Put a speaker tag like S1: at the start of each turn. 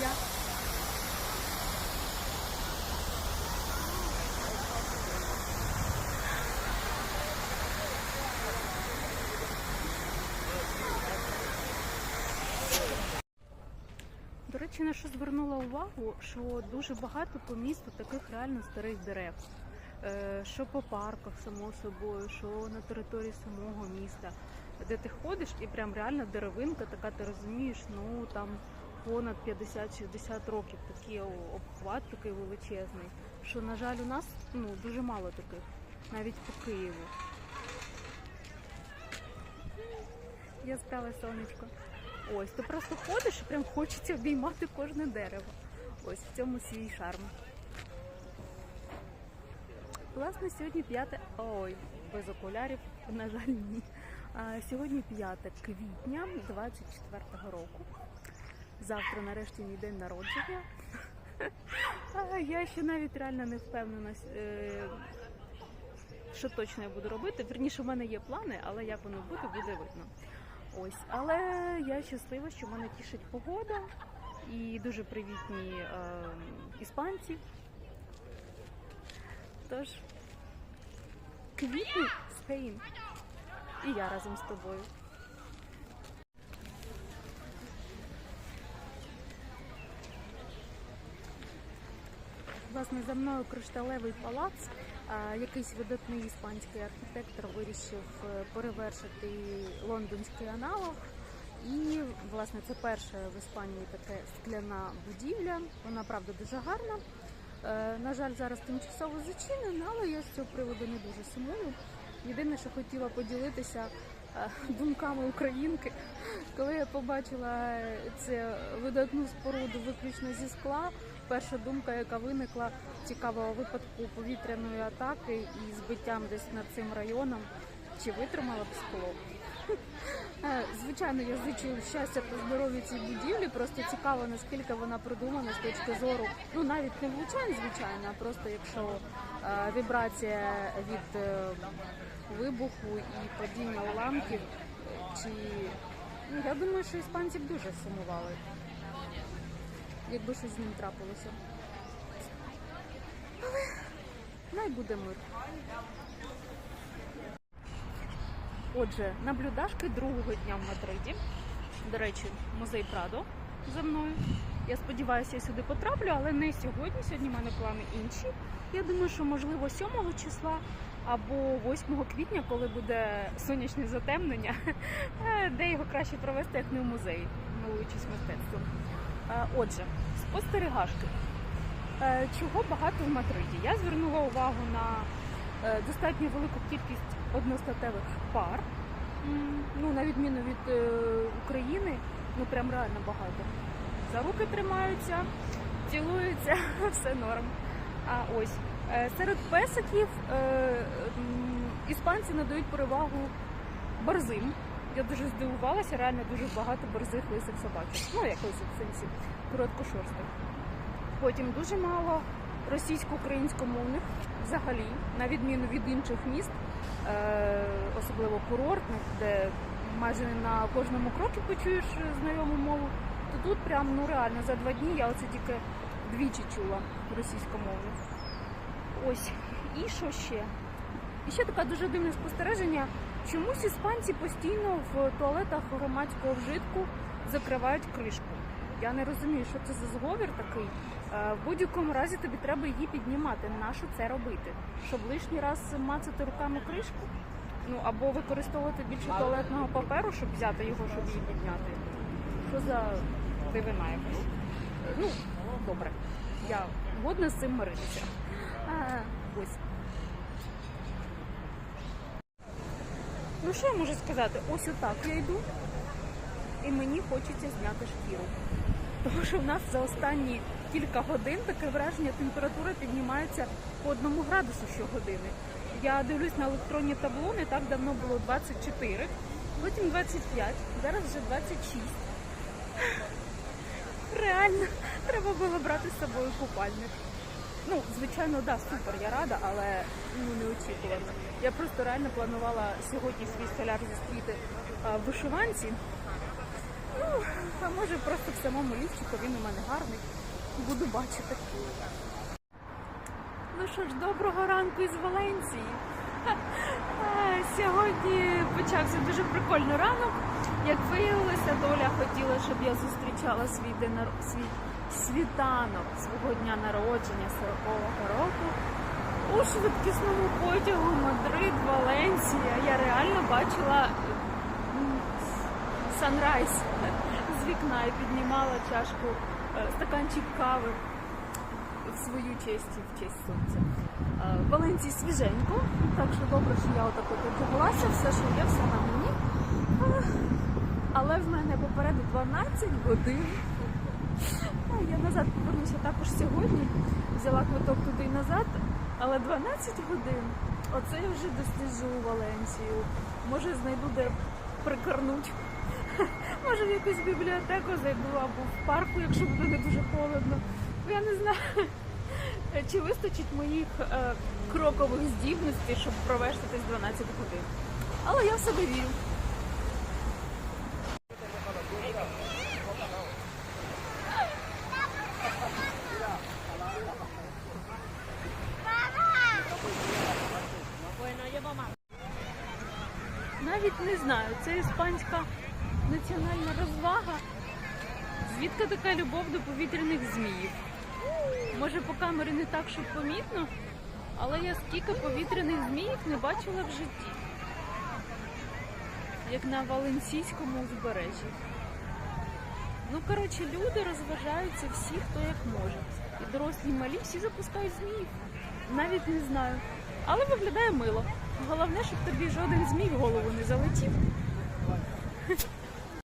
S1: я. До речі, на що звернула увагу, що дуже багато по місту таких реально старих дерев. Е, Що по парках, само собою, що на території самого міста, де ти ходиш і прям реально деревинка, така ти розумієш, ну там понад 50-60 років, такий обхват такий величезний. Що, на жаль, у нас ну, дуже мало таких, навіть по Києву. Яскраве сонечко. Ось, ти просто ходиш і прям хочеться обіймати кожне дерево. Ось в цьому свій шарм. Власне, сьогодні 5... Ой, без окулярів, на жаль, ні. Сьогодні 5 квітня 24-го року. Завтра нарешті мій день народження. Я ще навіть реально не впевнена, е, що точно я буду робити. Верніше, в мене є плани, але як воно буде, буде видно. Ось, але я щаслива, що мене тішить погода і дуже привітні е, іспанці. Тож, квітні Спейн. І я разом з тобою. Власне, за мною кришталевий палац. Якийсь видатний іспанський архітектор вирішив е, перевершити лондонський аналог. І, власне, це перша в Іспанії така скляна будівля. Вона правда дуже гарна. Е, На жаль, зараз тимчасово зачинена, але я з цього приводу не дуже сумую. Єдине, що хотіла поділитися е, думками українки, коли я побачила цю видатну споруду виключно зі скла. Перша думка, яка виникла цікавого випадку повітряної атаки і збиттям десь над цим районом, чи витримала б скло. Е, Звичайно, я зичу щастя та здоров'я цій будівлі. Просто цікаво, наскільки вона продумана з точки зору, ну навіть не влучань, звичайно, а просто якщо е, вібрація від е, вибуху і падіння уламків, чи ну, я думаю, що іспанці б дуже сумували, якби щось з ним трапилося. Але най буде мир. Отже, наблюдашки другого дня в Мадриді. До речі, музей Прадо за мною. Я сподіваюся, я сюди потраплю, але не сьогодні. Сьогодні в мене плани інші. Я думаю, що можливо 7 числа або 8 квітня, коли буде сонячне затемнення, е, де його краще провести, як не в музеї, милуючись мистецтвом. Е, Отже, спостерігашки. Е, Чого багато в Мадриді? Я звернула увагу на е, достатньо велику кількість одностатевих пар. Ну, на відміну від України, ну прям реально багато. За руки тримаються, цілуються, все норм. А ось серед песиків іспанці надають перевагу борзим. Я дуже здивувалася, реально дуже багато борзих лисих собачок. Ну, як лисих сенсі, короткошорстих. Потім дуже мало російсько-українськомовних взагалі, на відміну від інших міст, е, особливо курортних, де майже на кожному крокі почуєш знайому мову, то тут прям ну реально за два дні я оце тільки двічі чула російськомовних. Ось. І що ще? І ще таке дуже дивне спостереження. Чомусь іспанці постійно в туалетах громадського вжитку закривають кришку. Я не розумію, що це за зговір такий. Е, В будь-якому разі тобі треба її піднімати. Нащо це робити? Щоб лишній раз мацати руками кришку? Ну або використовувати більше туалетного паперу, щоб взяти його, щоб її підняти. Що за дивина якась? Е, Ну, добре. Я годна з цим миритися. А, ось. Ну що я можу сказати? Ось отак я йду, і мені хочеться зняти шкіру. Тому що в нас за останні кілька годин таке враження температура піднімається по одному градусу щогодини. Я дивлюсь на електронні табло, не так давно було 24, потім 25, зараз вже 26. Реально, треба було брати з собою купальник. Ну, звичайно, да, супер, я рада, але ну неочікувано. Я просто реально планувала сьогодні свій соляр зустріти в вишиванці. Ну, а може просто в самому ліфчику він у мене гарний. Буду бачити. Ну що ж, доброго ранку із Валенції. Сьогодні почався дуже прикольний ранок. Як виявилося, доля хотіла, щоб я зустрічала свій день свій світанок свого дня народження 40-го року у швидкісному потягу Мадрид, Валенсія. Я реально бачила санрайз з вікна і піднімала чашку, е, стаканчик кави в свою честь і в честь сонця. Е, В Валенції свіженько, так що добре, що я отак от одяглася, все, що є, все на мені. Е, Але в мене попереду 12 годин. Ну, Я назад повернуся також сьогодні. Взяла квиток туди і назад, але 12 годин. Оце я вже досліджу Валенцію. Може знайду де прикорнуть. Може в якусь бібліотеку зайду або в парку, якщо буде не дуже холодно. Я не знаю, чи вистачить моїх е, крокових здібностей, щоб провести десь 12 годин. Але я в себе вірю. Навіть не знаю, це іспанська національна розвага. Звідки така любов до повітряних зміїв? Може по камері не так, щоб помітно, але я скільки повітряних зміїв не бачила в житті. Як на Валенсійському узбережжі. Ну, коротше, люди розважаються всі, хто як може. І дорослі, і малі, всі запускають зміїв. Навіть не знаю. Але виглядає мило. Головне, щоб тобі жоден змій в голову не залетів.